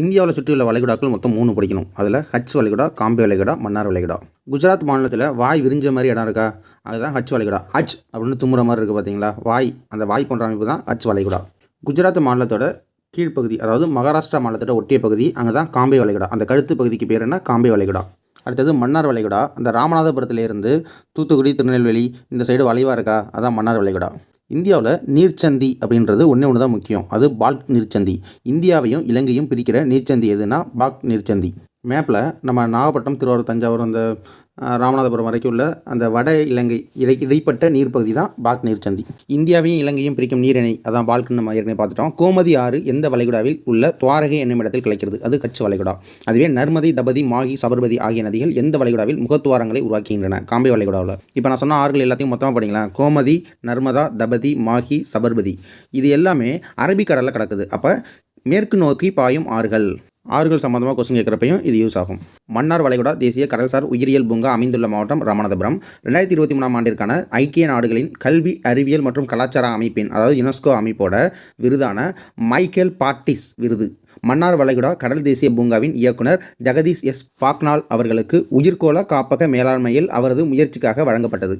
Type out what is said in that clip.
இந்தியாவில் சுற்றியுள்ள வளைகுடாக்கள் மொத்தம் மூணு பிடிக்கணும். அதில் ஹச் வளைகுடா காம்பே வளைகுடா மன்னார் வளைகுடா. குஜராத் மாநிலத்தில் வாய் விரிஞ்ச மாதிரி இடம் இருக்கா? அதுதான் ஹச் வளைகுடா. ஹச் அப்படின்னு தும்புற மாதிரி இருக்குது பார்த்தீங்களா வாய் அந்த வாய் போன்ற அமைப்பு தான் ஹச் வளைகுடா. குஜராத் மாநிலத்தோட கீழ்ப்பகுதி அதாவது மகாராஷ்டிரா மாநிலத்தோட ஒட்டிய பகுதி அங்கே தான் காம்பே வளைகுடா. அந்த கழுத்து பகுதிக்கு பேர் என்ன? காம்பே வளைகுடா. அடுத்தது மன்னார் வளைகுடா. அந்த ராமநாதபுரத்துலேருந்து தூத்துக்குடி திருநெல்வேலி இந்த சைடு வளைவாக இருக்கா? அதான் மன்னார் வளைகுடா. இந்தியாவில் நீர்ச்சந்தி அப்படின்றது ஒன்று ஒன்று தான் முக்கியம். அது பால்க் நீர்ச்சந்தி. இந்தியாவையும் இலங்கையும் பிரிக்கிற நீர்ச்சந்தி எதுனா பால்க் நீர்ச்சந்தி. மேப்பில் நம்ம நாகப்பட்டினம் திருவாரூர் தஞ்சாவூர் அந்த ராமநாதபுரம் வரைக்கும் உள்ள அந்த வட இலங்கை இடை இடைப்பட்ட நீர்ப்பகுதி தான் பாக் நீர்ச்சந்தி. இந்தியாவையும் இலங்கையும் பிரிக்கும் நீரிணை அதான் பால்கன் நம்ம ஏற்கனவே பார்த்துட்டோம். கோமதி ஆறு எந்த வளைகுடாவில் உள்ள துவாரகை என்னும் இடத்தில் கலைக்கிறது அது கச்சு வளைகுடா. அதுவே நர்மதி தபதி மாகி சபர்மதி ஆகிய நதிகள் எந்த வளைகுடாவில் முகத்துவாரங்களை உருவாக்குகின்றன? காம்பை வளைகுடாவில். இப்போ நான் சொன்ன ஆறுகள் எல்லாத்தையும் மொத்தமாக படிங்களேன் கோமதி நர்மதா தபதி மாகி சபர்மதி. இது எல்லாமே அரபிக்கடலில் கிடக்குது. அப்போ மேற்கு நோக்கி பாயும் ஆறுகள். ஆறுகள் சம்பந்தமாக கொஸ்டின் கேட்குறப்பையும் இது யூஸ் ஆகும். மன்னார் வளைகுடா தேசிய கடல்சார் உயிரியல் பூங்கா அமைந்துள்ள மாவட்டம் ராமநாதபுரம். ரெண்டாயிரத்தி இருபத்தி மூணாம் ஆண்டிற்கான ஐக்கிய நாடுகளின் கல்வி அறிவியல் மற்றும் கலாச்சார அமைப்பின் அதாவது யுனெஸ்கோ அமைப்போட விருதான மைக்கேல் பாட்டிஸ் விருது. மன்னார் வளைகுடா கடல் தேசிய பூங்காவின் இயக்குனர் ஜெகதீஷ் எஸ் பாக்னால் அவர்களுக்கு உயிர்கோள காப்பக மேலாண்மையில் அவரது முயற்சிக்காக வழங்கப்பட்டது.